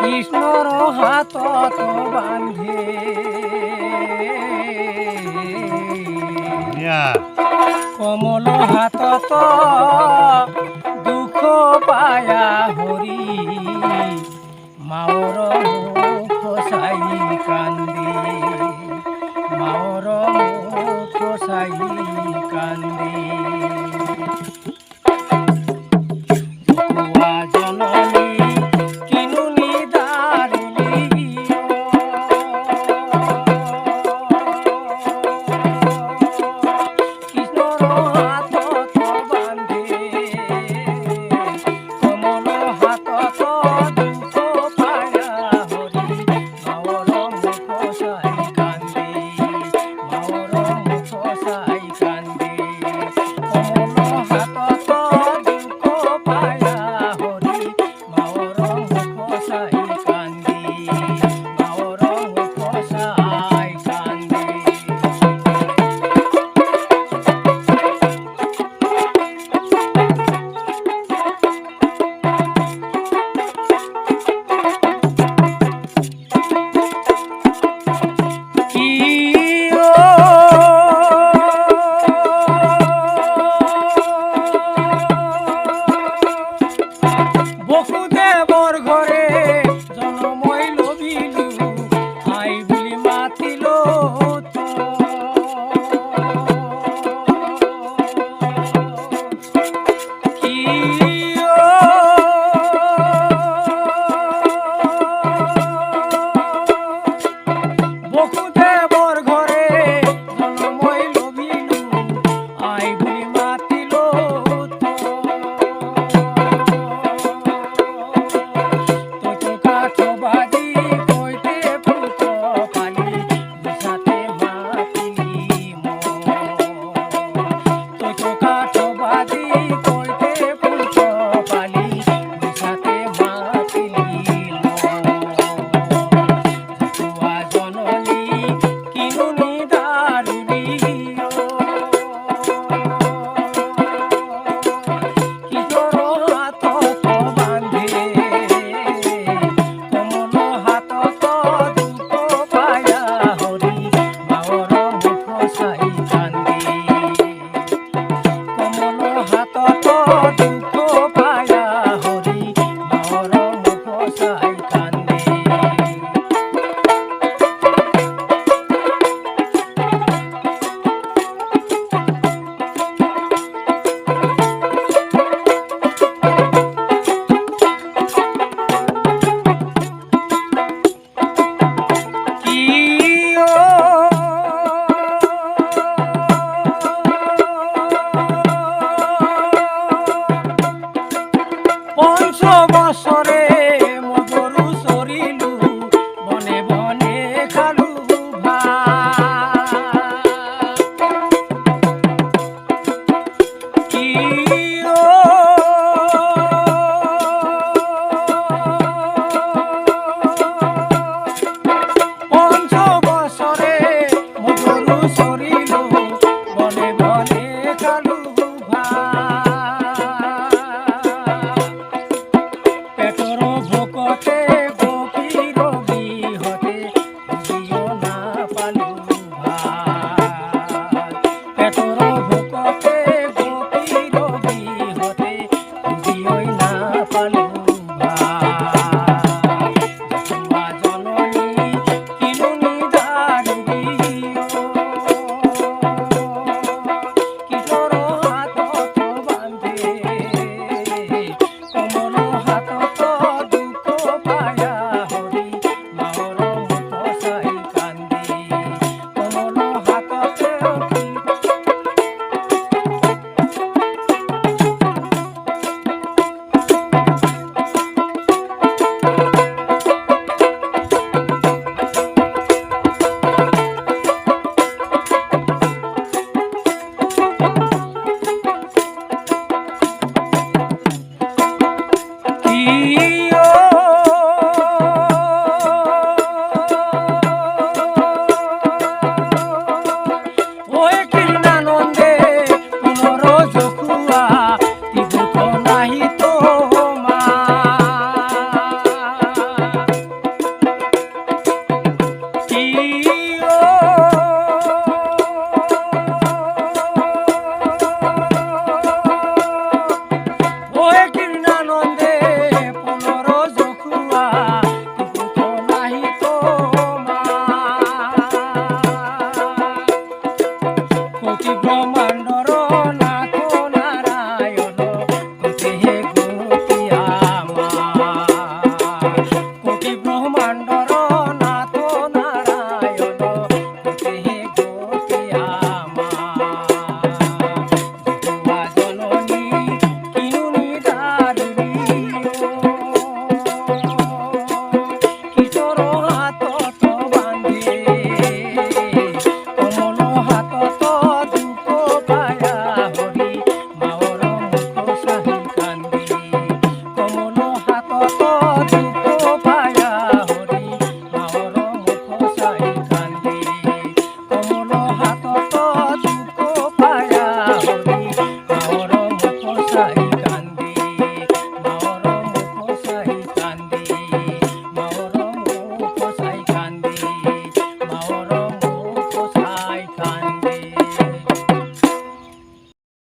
কৃষ্ণর হাত বান্ধে. কমল হাত দুঃখ পায়া হরি মাওর খসাই কান্দে। Folks, Come on. Thank you.